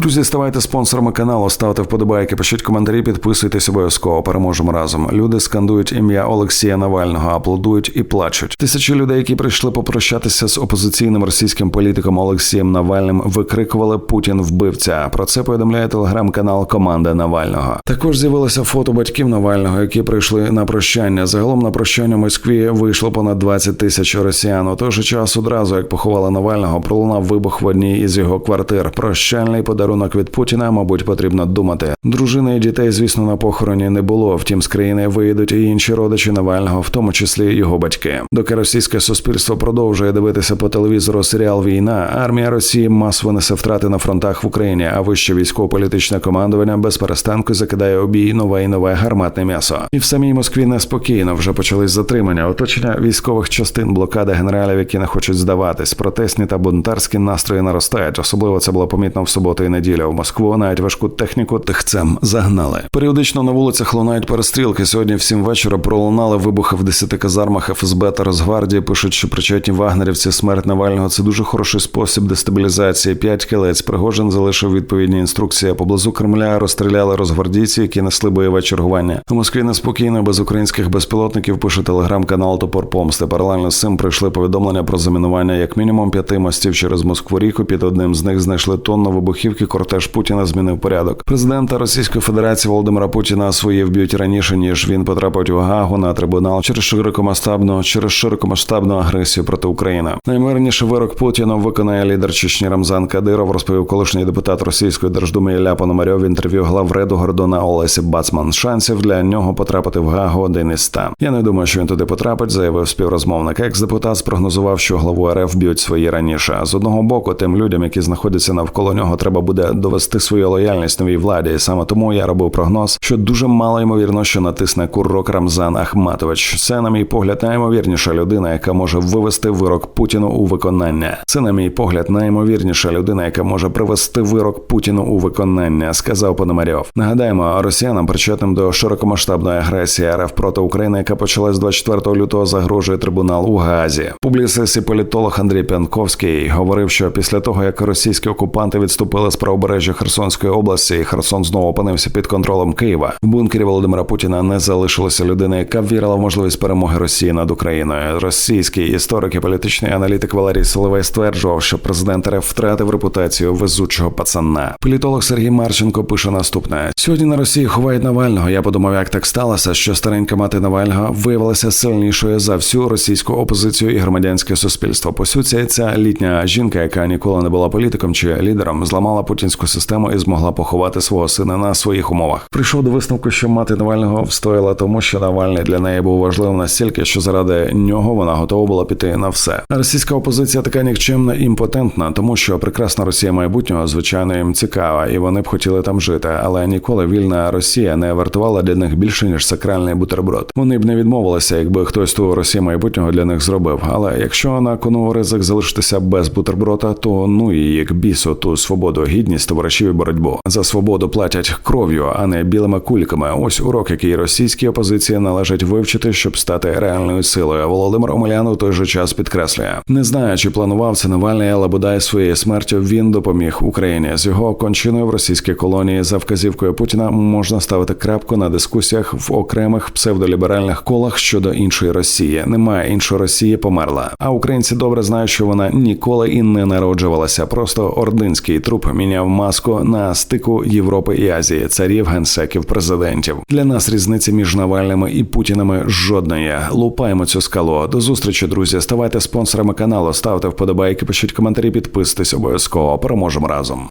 Друзі, ставайте спонсорами каналу, ставте вподобайки, пишіть коментарі, підписуйтесь обов'язково. Переможемо разом. Люди скандують ім'я Олексія Навального, аплодують і плачуть. Тисячі людей, які прийшли попрощатися з опозиційним російським політиком Олексієм Навальним, викрикували Путін вбивця. Про це повідомляє телеграм-канал Команда Навального. Також з'явилося фото батьків Навального, які прийшли на прощання. Загалом на прощання Москві вийшло понад 20 тисяч росіян. У той же час одразу, як поховали Навального, пролунав вибух в одній із його квартир. Прощальний подарунок від Путіна, мабуть, потрібно думати. Дружини і дітей, звісно, на похороні не було. Втім, з країни виїдуть і інші родичі Навального, в тому числі його батьки. Доки російське суспільство продовжує дивитися по телевізору серіал Війна, армія Росії масово несе втрати на фронтах в Україні, а вище військово-політичне командування без перестанку закидає у бій нове і нове гарматне м'ясо. І в самій Москві неспокійно вже почались затримання, оточення військових частин, блокади генералів, які не хочуть здаватись. Протестні та бунтарські настрої наростають. Особливо це було помітно в суботу і неділю. В Москву навіть важку техніку тихцем загнали. Періодично на вулицях лунають перестрілки. Сьогодні в сім вечора пролунали вибухи в десяти казармах ФСБ та Росгвардії. Пишуть, що причетні вагнерівці смерть Навального це дуже хороший спосіб дестабілізації. П'ять кілець Пригожин залишив відповідні інструкції. Поблизу Кремля розстріляли розгвардійці, які несли бойове чергування. У Москві неспокійно без українських безпілотників. Пише телеграм-канал Топор Помсти. Паралельно з цим прийшли повідомлення про замінування як мінімум п'яти мостів через Москву ріку. Під одним з них знайшли тонну вибухівки. Кортеж Путіна змінив порядок. Президента Російської Федерації Володимира Путіна свої вб'ють раніше ніж він потрапить у Гагу на трибунал через широкомасштабну через широкомасштабну агресію проти України. Наймирніший вирок Путіна виконає лідер Чечні Рамзан Кадиров, розповів колишній депутат Російської держдуми Ілля Пономарьов в інтерв'ю главреду Гордона Олесі Бацман. Шансів для нього потрапити в Гагу один із ста. Я не думаю, що він туди потрапить, заявив співрозмовник. Екс-депутат спрогнозував, що главу РФ б'ють свої раніше. З одного боку, тим людям, які знаходяться навколо нього, треба буде довести свою лояльність новій владі. І саме тому я робив прогноз, що дуже мало ймовірно, що натисне курок Рамзан Ахматович. Це, на мій погляд, наймовірніша людина, яка може вивести вирок Путіну у виконання. Це, на мій погляд, наймовірніша людина, яка може привести вирок Путіну у виконання, сказав Пономарьов. Нагадаємо, росіянам причетним до широкомасштабної агресії РФ проти України, яка почалась 24 лютого, загрожує трибунал у Гаазі. Публіцист і політолог Андрій Пянковський говорив, що після того як російські окупанти відступили з правобережжя Херсонської області, Херсон знову опинився під контролем Києва. В бункері Володимира Путіна не залишилося людини, яка вірила в можливість перемоги Росії над Україною. Російський історик і політичний аналітик Валерій Соловей стверджував, що президент РФ втратив репутацію везучого пацана. Політолог Сергій Марченко пише наступне: сьогодні на Росії ховають Навального. Я подумав, як так сталося, що старенька мати Навального виявилася сильнішою за всю російську опозицію і громадянське суспільство. По суті, ця літня жінка, яка ніколи не була політиком чи лідером, зламала путінську систему і змогла поховати свого сина на своїх умовах. Прийшов до висновку, що мати Навального встояла тому, що Навальний для неї був важливим настільки, що заради нього вона готова була піти на все. Російська опозиція така нікчемна і імпотентна, тому що прекрасна Росія майбутнього, звичайно, їм цікава, і вони б хотіли там жити. Але ніколи вільна Росія не вартувала для них більше ніж сакральний бутерброд. Вони б не відмовилися, якби хтось ту Росію майбутнього для них зробив. Але якщо на кону ризик залишитися без бутерброда, то ну і як бісу ту свободу, гідність товаришів і боротьбу за свободу платять кров'ю, а не білими кульками. Ось урок, який російській опозиції належить вивчити, щоб стати реальною силою. Володимир Омелян у той же час підкреслює, не знаю, чи планував це Навальний, але бодай своєю смертю він допоміг Україні з його кончиною в російській колонії за вказівкою Путіна можна ставити крапку на дискусіях в окремих псевдоліберальних колах щодо іншої Росії. Немає іншої Росії, померла. А українці добре знають, що вона ніколи і не народжувалася. Просто ординський труп міняв маску на стику Європи і Азії, царів, генсеків, президентів. Для нас різниці між Навальними і Путінами жодної. Лупаємо цю скалу. До зустрічі, друзі. Ставайте спонсорами каналу, ставте вподобайки, пишіть коментарі, підписуйтесь обов'язково. Переможемо разом.